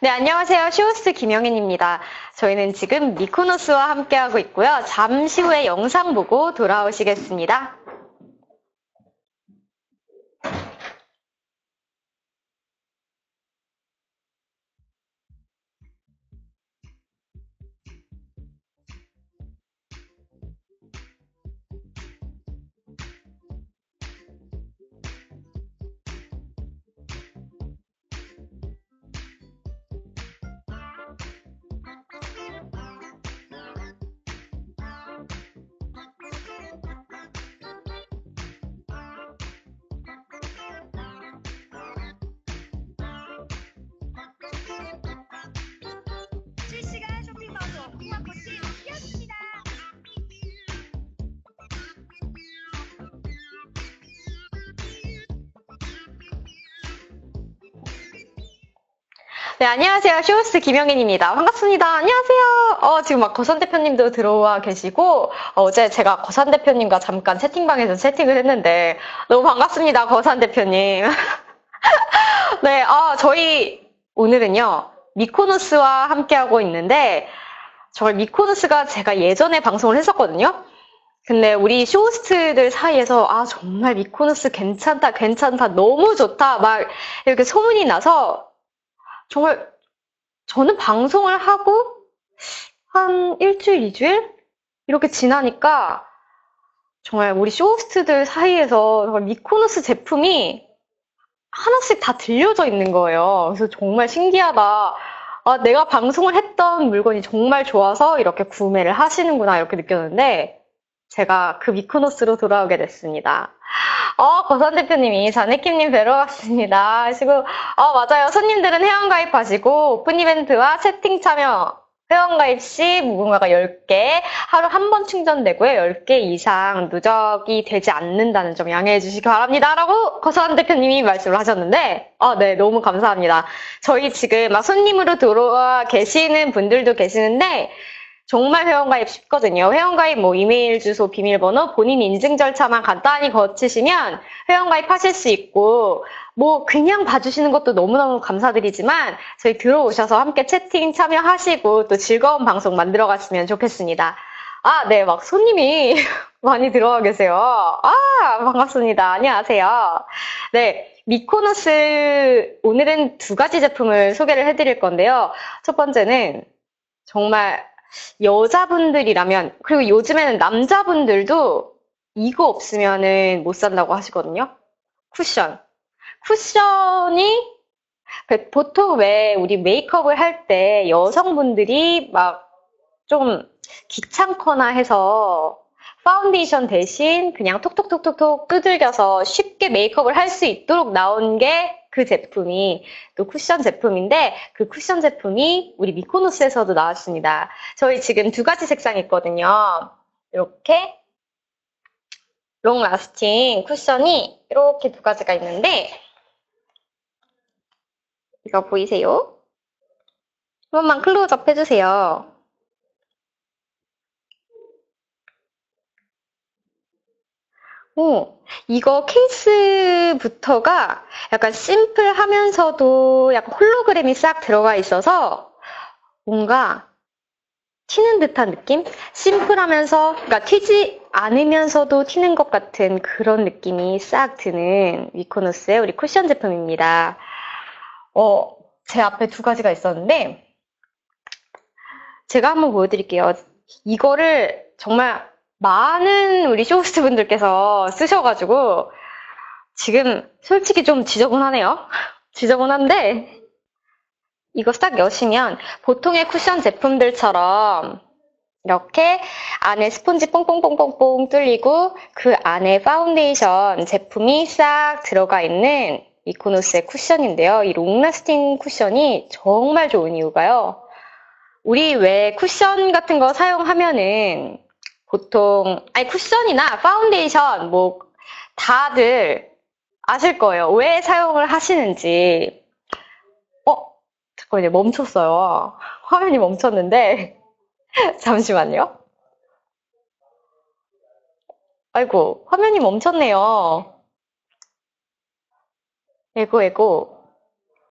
네, 안녕하세요. 쇼호스트 김영인입니다. 저희는 지금 미코노스와 함께하고 있고요. 잠시 후에 영상 보고 돌아오시겠습니다. 네, 안녕하세요. 쇼호스트 김영인입니다. 반갑습니다. 안녕하세요. 어, 지금 막 거산 대표님도 들어와 계시고, 어제 제가 거산 대표님과 잠깐 채팅방에서 채팅을 했는데, 너무 반갑습니다. 거산 대표님. 네, 아, 저희 오늘은요, 미코노스와 함께하고 있는데, 정말 미코노스가 제가 예전에 방송을 했었거든요. 근데 우리 쇼호스트들 사이에서 아 정말 미코노스 괜찮다 괜찮다 너무 좋다 막 이렇게 소문이 나서 정말 저는 방송을 하고 한 일주일 이주일 이렇게 지나니까 정말 우리 쇼호스트들 사이에서 정말 미코노스 제품이 하나씩 다 들려져 있는 거예요. 그래서 정말 신기하다. 아, 내가 방송을 했던 물건이 정말 좋아서 이렇게 구매를 하시는구나 이렇게 느꼈는데 제가 그 미코노스로 돌아오게 됐습니다. 어, 거선 대표님이 자네킴님 뵈러 왔습니다. 하시고, 어, 맞아요. 손님들은 회원가입 하시고, 오픈 이벤트와 채팅 참여, 회원가입 시 무궁화가 10개, 하루 한 번 충전되고요. 10개 이상 누적이 되지 않는다는 점 양해해 주시기 바랍니다. 라고 거선 대표님이 말씀을 하셨는데, 아, 네, 너무 감사합니다. 저희 지금 막 손님으로 들어와 계시는 분들도 계시는데, 정말 회원가입 쉽거든요. 회원가입 뭐 이메일 주소, 비밀번호, 본인 인증 절차만 간단히 거치시면 회원가입 하실 수 있고 뭐 그냥 봐주시는 것도 너무너무 감사드리지만 저희 들어오셔서 함께 채팅 참여하시고 또 즐거운 방송 만들어 갔으면 좋겠습니다. 아, 네, 막 손님이 많이 들어와 계세요. 아, 반갑습니다. 안녕하세요. 네, 미코노스 오늘은 두 가지 제품을 소개를 해드릴 건데요. 첫 번째는 정말 여자분들이라면, 그리고 요즘에는 남자분들도 이거 없으면은 못 산다고 하시거든요. 쿠션. 쿠션이 그 보통 왜 우리 메이크업을 할 때 여성분들이 막 좀 귀찮거나 해서 파운데이션 대신 그냥 톡톡톡톡톡 두들겨서 쉽게 메이크업을 할 수 있도록 나온 게 그 제품이 또 쿠션 제품인데 그 쿠션 제품이 우리 미코노스에서도 나왔습니다. 저희 지금 두 가지 색상이 있거든요. 이렇게 롱 라스팅 쿠션이 이렇게 두 가지가 있는데 이거 보이세요? 한 번만 클로즈업 해주세요. 오, 이거 케이스부터가 약간 심플하면서도 약간 홀로그램이 싹 들어가 있어서 뭔가 튀는 듯한 느낌? 심플하면서, 그러니까 튀지 않으면서도 튀는 것 같은 그런 느낌이 싹 드는 위코노스의 우리 쿠션 제품입니다. 어, 제 앞에 두 가지가 있었는데, 제가 한번 보여드릴게요. 이거를 정말 많은 우리 쇼호스트 분들께서 쓰셔가지고, 지금 솔직히 좀 지저분하네요. 지저분한데, 이거 딱 여시면 보통의 쿠션 제품들처럼 이렇게 안에 스폰지 뽕뽕뽕뽕뽕 뚫리고 그 안에 파운데이션 제품이 싹 들어가 있는 미코노스의 쿠션인데요. 이 롱라스팅 쿠션이 정말 좋은 이유가요. 우리 왜 쿠션 같은 거 사용하면은 보통 아니 쿠션이나 파운데이션 뭐 다들 아실 거예요. 왜 사용을 하시는지. 어? 잠깐만요. 멈췄어요. 화면이 멈췄는데 잠시만요. 아이고 화면이 멈췄네요. 에고 에고